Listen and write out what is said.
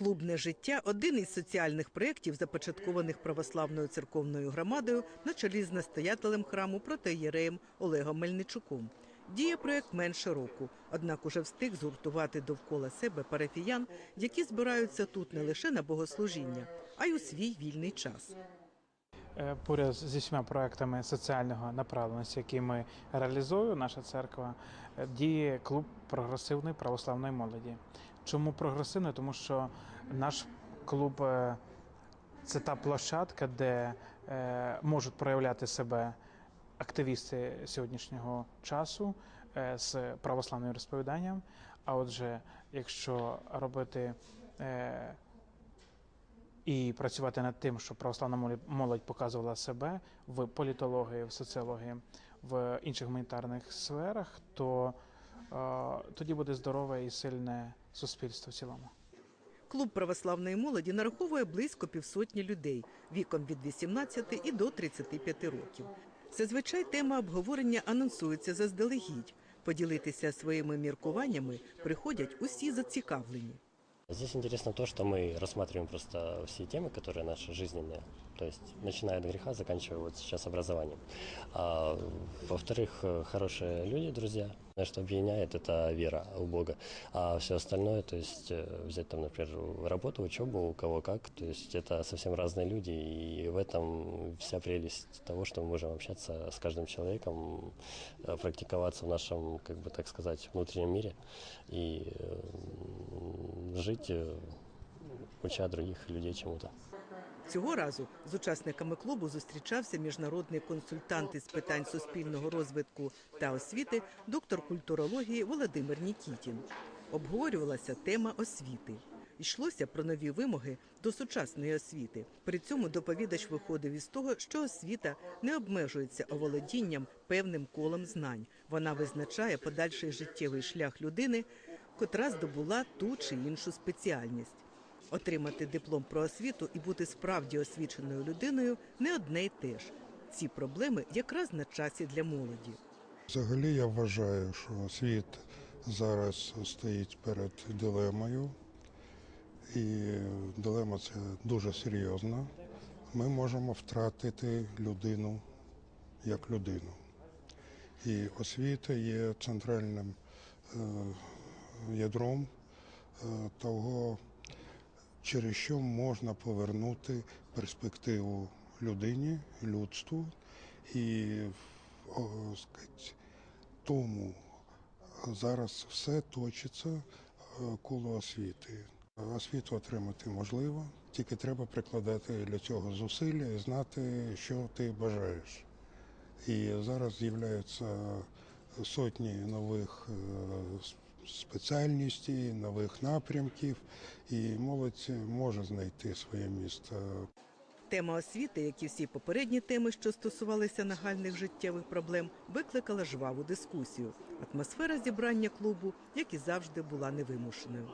Клубне життя один із соціальних проєктів, започаткованих православною церковною громадою на чолі з настоятелем храму протоєреєм Олегом Мельничуком. Діє проєкт менше року, однак уже встиг згуртувати довкола себе парафіян, які збираються тут не лише на богослужіння, а й у свій вільний час. Е, Поряд зі всіма проектами соціального направленості, які ми реалізуємо, наша церква е, діє клуб прогресивної православної молоді. Чому прогресивний? Тому що наш клуб е, це та площадка, де можуть проявляти себе активісти сьогоднішнього часу з православним розповіданням. А отже, якщо робити і працювати над тим, щоб православна молодь- показувала себе в політології, в соціології, в інших гуманітарних сферах, то е, тоді буде здорове і сильне суспільство в цілому. Клуб православної молоді нараховує близько півсотні людей віком від 18 і до 35 років. Зазвичай тема обговорення анонсується заздалегідь. Поділитися своїми міркуваннями приходять усі зацікавлені. Здесь интересно то, что мы рассматриваем просто все темы, которые наши жизненные, то есть начиная от греха, заканчивая вот сейчас образованием. А, во-вторых, э, хорошие люди, друзья, что объединяет это вера у Бога, а все остальное, то есть э, взять там, например, работу, учебу, у кого как, то есть это совсем разные люди, и в этом вся прелесть того, что мы можем общаться с каждым человеком, э, практиковаться в нашем, как бы так сказать, внутреннем мире и жить, уча других людей чему-то. Цього разу з учасниками клубу зустрічався міжнародний консультант із питань суспільного розвитку та освіти, доктор культурології Володимир Нікітін. Обговорювалася тема освіти. Йшлося про нові вимоги до сучасної освіти. При цьому доповідач виходив із того, що освіта не обмежується оволодінням певним колом знань. Вона визначає подальший життєвий шлях людини, котра здобула ту чи іншу спеціальність. Отримати диплом про освіту і бути справді освіченою людиною не одне й те ж. Ці проблеми якраз на часі для молоді. Взагалі я вважаю, що світ зараз стоїть перед дилемою, і дилема це дуже серйозна. Ми можемо втратити людину як людину. І освіта є центральним е, ядром е, того, через що можна повернути перспективу людині, людству і о, сказать, тому зараз все точиться е, коло освіти. Освіту отримати можливо, тільки треба прикладати для цього зусилля і знати, що ти бажаєш. І зараз з'являються сотні нових е, спеціальностей, нових напрямків, і молодь може знайти своє місце. Тема освіти, як і всі попередні теми, що стосувалися нагальних життєвих проблем, викликала жваву дискусію. Атмосфера зібрання клубу, як і завжди, була невимушеною.